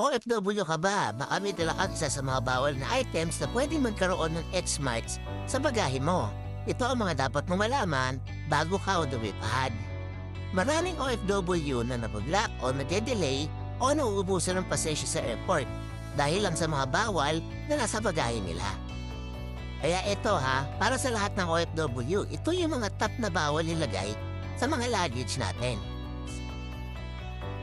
OFW ka ba? Baka may isa sa mga bawal na items na pwedeng magkaroon ng X-marks sa bagahe mo. Ito ang mga dapat mong malaman bago ka lumipad. Maraming OFW na nabaglak o nade-delay o nauubusan ng pasensya sa airport dahil lang sa mga bawal na nasa bagahe nila. Kaya ito ha, para sa lahat ng OFW, ito yung mga top na bawal ilagay sa mga luggage natin.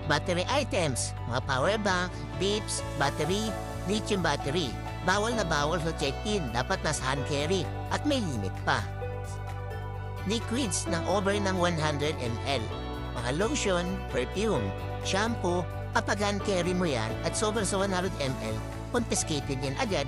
Battery items, mga power bank, beeps, battery, lithium battery. Bawal na bawal sa check-in, dapat nasa hand carry at may limit pa. Liquids ng over ng 100 ml. Mga lotion, perfume, shampoo, kapag hand carry mo yan at sobra sa 100 ml, confiscated yan agad.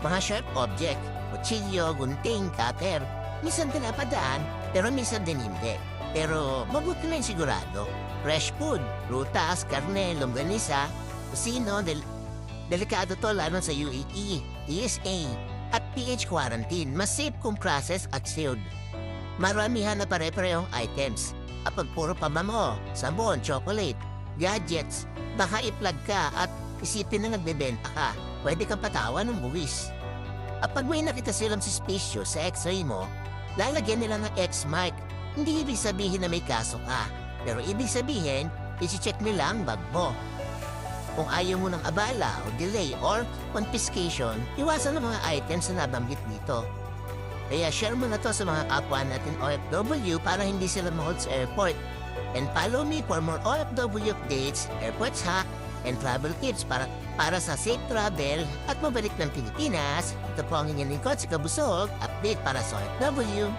Mga sharp object, kutsilyo, gunting, cutter, minsan pinapadaan, pero minsan din hindi. Pero mabuti na yung sigurado. Fresh food, prutas, karne, longganisa, kusino, del delikado to lalo sa UAE, TSA, at PH quarantine. Mas safe kung process at sealed. Maramihan na pare-parehong items. Kapag puro pamamo, sabon, chocolate, gadgets, baka i-plug ka at isipin na nagbebenta ka. Pwede kang patawan ng buwis. Kapag may nakita silang suspicious sa x-ray mo, lalagyan nila ng X-mark. Hindi ibig sabihin na may kaso ka. Pero ibig sabihin, isi-check nila ang bag mo. Kung ayaw mo ng abala o delay or confiscation, iwasan ang mga items na nabanggit dito. Kaya share mo na to sa mga kapwa natin OFW para hindi sila mahol sa airport. And follow me for more OFW updates, airports hack, and travel tips para para sa safe travel at mabalik ng Pilipinas. Ito po ang inyong lingkod sa Kabusog, update para sa OFW.